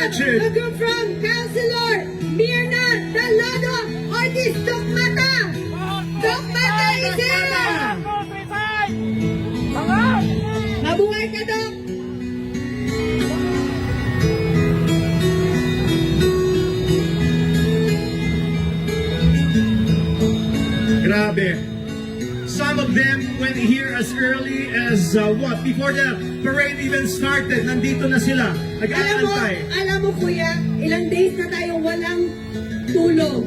The group from Councilor Mirna Talado Ortiz Dokmata. Dokmata is here. Mabuhay ka, Dok. Grabe. Some of them went here as early as uh, what? Before the parade even started, nandito na sila. Alam mo, Nag-aantay. alam mo kuya, ilang days na tayong walang tulog.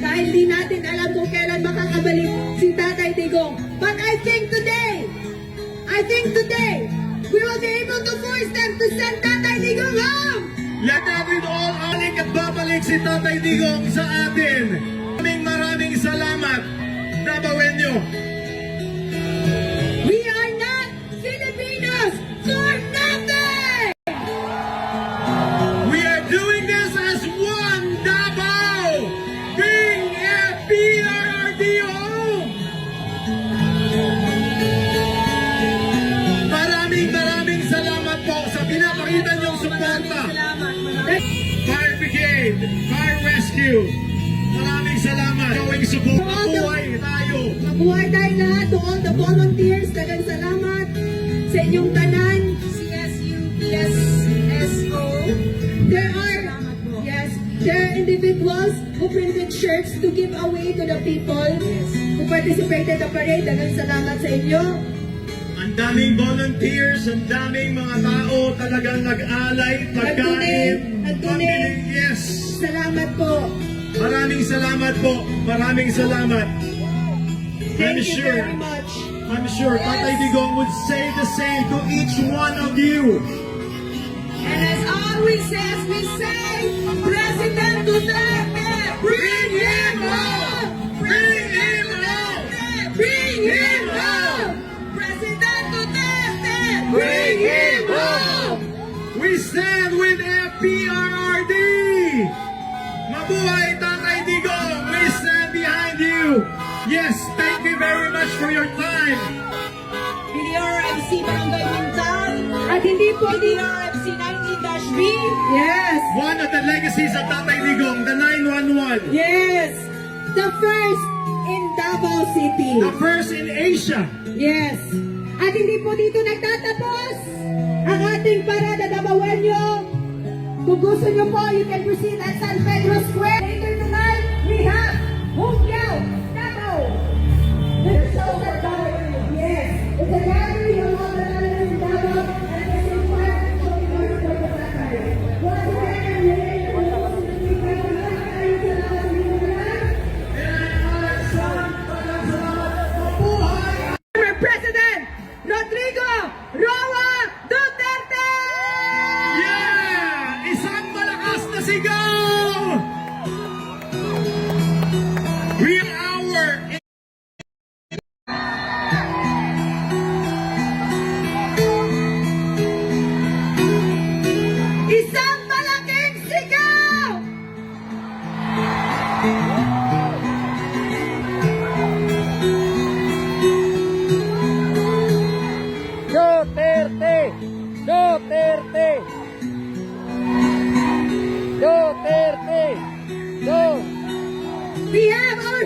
Dahil di natin alam kung kailan makakabalik si Tatay Digong. But I think today, I think today, we will be able to force them to send Tatay Digong home! Let natin all alik at babalik si Tatay Digong sa atin. Maraming maraming salamat. Dabawenyo. Brigade, Fire Rescue. Maraming salamat. Gawing support. Mabuhay tayo. Mabuhay tayo lahat to all the volunteers. Dagang salamat sa inyong tanan. CSU, PSSO. There are, yes, there are individuals who printed shirts to give away to the people who participated in the parade. Dagang salamat sa inyo. Ang daming volunteers, ang daming mga tao talagang nag-alay, pagkain, Nag-donate, pambili. nag-donate. Yes. Salamat po. Maraming salamat po. Maraming salamat. I'm Thank you sure, very much. I'm sure Tatay Digong would say the same to each one of you. And as always as we say, President Duterte, bring him home! Bring him home! Bring him PDRMC Barangay Mintal, At hindi po di... PDRMC 19-B, Yes! One of the legacies of Tatay Digong, the 911. Yes! The first in Davao City. The first in Asia. Yes! At hindi po dito nagtatapos ang ating parada Davaoenyo. Kung gusto nyo po, you can proceed at San Pedro Square. Later tonight, we have Humpiao, sigaw! Real hour! Isang malaking sigaw! Duterte! Duterte! Duterte! Do! We have our